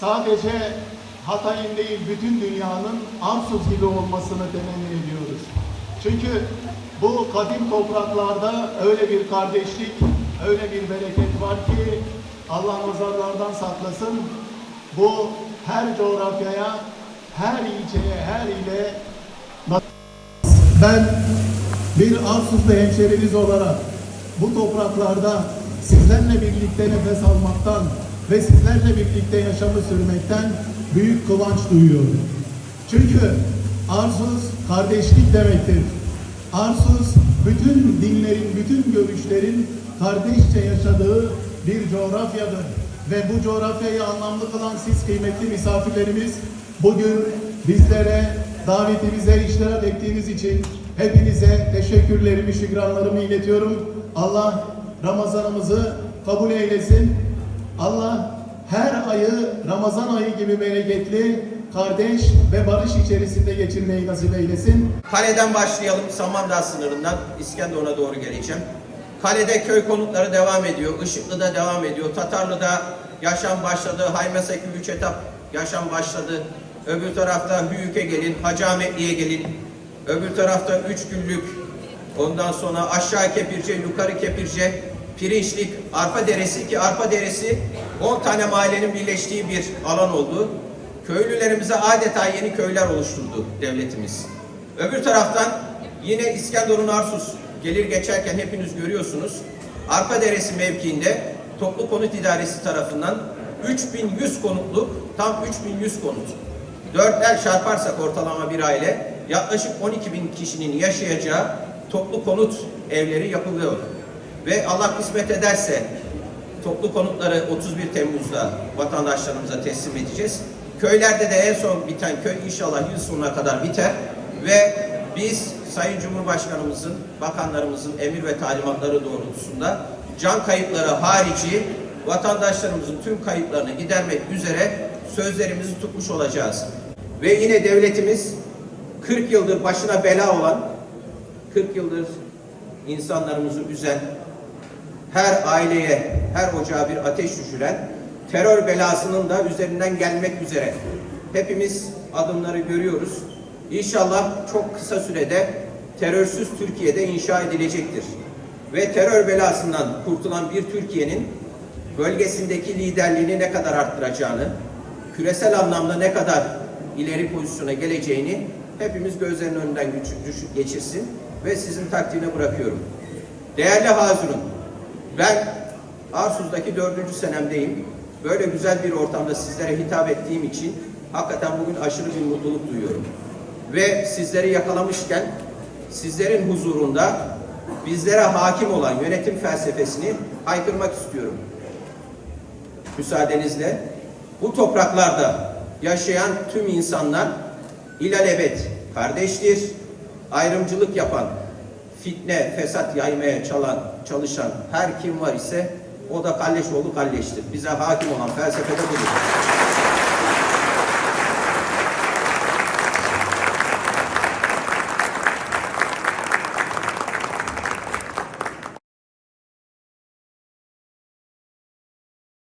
sadece Hatay'ın değil bütün dünyanın Arsuz gibi olmasını temenni ediyoruz. Çünkü bu kadim topraklarda öyle bir kardeşlik, öyle bir bereket var ki Allah nazarlardan saklasın. Bu her coğrafyaya, her ilçeye, her ile ben bir Arsuzlu hemşeriniz olarak bu topraklarda sizlerle birlikte nefes almaktan ve sizlerle birlikte yaşamı sürmekten büyük kıvanç duyuyorum. Çünkü Arsuz kardeşlik demektir. Arsuz bütün dinlerin, bütün görüşlerin kardeşçe yaşadığı bir coğrafyadır. Ve bu coğrafyayı anlamlı kılan siz kıymetli misafirlerimiz bugün bizlere davetimize iştirak ettiğiniz için hepinize teşekkürlerimi, şükranlarımı iletiyorum. Allah Ramazanımızı kabul eylesin. Allah her ayı Ramazan ayı gibi bereketli, kardeş ve barış içerisinde geçirmeyi nasip eylesin. Kaleden başlayalım. Samandağ sınırından İskenderun'a doğru geleceğim. Kalede köy konutları devam ediyor. Işıklı'da devam ediyor. Tatarlı'da yaşam başladı. Haymeseki 3 etap yaşam başladı. Öbür tarafta Hüyük'e gelin. Hacı Ahmetli'ye gelin. Öbür tarafta 3 günlük. Ondan sonra aşağı Kepirce, yukarı Kepirce, Pirinçlik, Arpa Deresi ki Arpa Deresi 10 tane mahallenin birleştiği bir alan oldu. Köylülerimize adeta yeni köyler oluşturdu devletimiz. Öbür taraftan yine İskenderun Arsus gelir geçerken hepiniz görüyorsunuz. Arpa Deresi mevkiinde Toplu Konut İdaresi tarafından 3100 konutluk, tam 3100 konut. Dörtler çarparsak ortalama bir aile yaklaşık 12 bin kişinin yaşayacağı toplu konut evleri yapılıyor. Ve Allah kısmet ederse toplu konutları 31 Temmuz'da vatandaşlarımıza teslim edeceğiz. Köylerde de en son biten köy inşallah yıl sonuna kadar biter ve biz Sayın Cumhurbaşkanımızın, bakanlarımızın emir ve talimatları doğrultusunda can kayıpları harici vatandaşlarımızın tüm kayıplarını gidermek üzere sözlerimizi tutmuş olacağız. Ve yine devletimiz 40 yıldır başına bela olan, 40 yıldır insanlarımızı üzen, her aileye, her ocağa bir ateş düşüren terör belasının da üzerinden gelmek üzere. Hepimiz adımları görüyoruz. İnşallah çok kısa sürede terörsüz Türkiye'de inşa edilecektir. Ve terör belasından kurtulan bir Türkiye'nin bölgesindeki liderliğini ne kadar arttıracağını, küresel anlamda ne kadar ileri pozisyona geleceğini hepimiz gözlerinin önünden geçirsin ve sizin takdirine bırakıyorum. Değerli Hazirun, ben Arsuz'daki dördüncü senemdeyim. Böyle güzel bir ortamda sizlere hitap ettiğim için hakikaten bugün aşırı bir mutluluk duyuyorum. Ve sizleri yakalamışken sizlerin huzurunda bizlere hakim olan yönetim felsefesini haykırmak istiyorum. Müsaadenizle bu topraklarda yaşayan tüm insanlar ilelebet kardeştir. Ayrımcılık yapan, fitne, fesat yaymaya çalan, çalışan her kim var ise o da kalleş oğlu kalleştir. Bize hakim olan felsefede budur.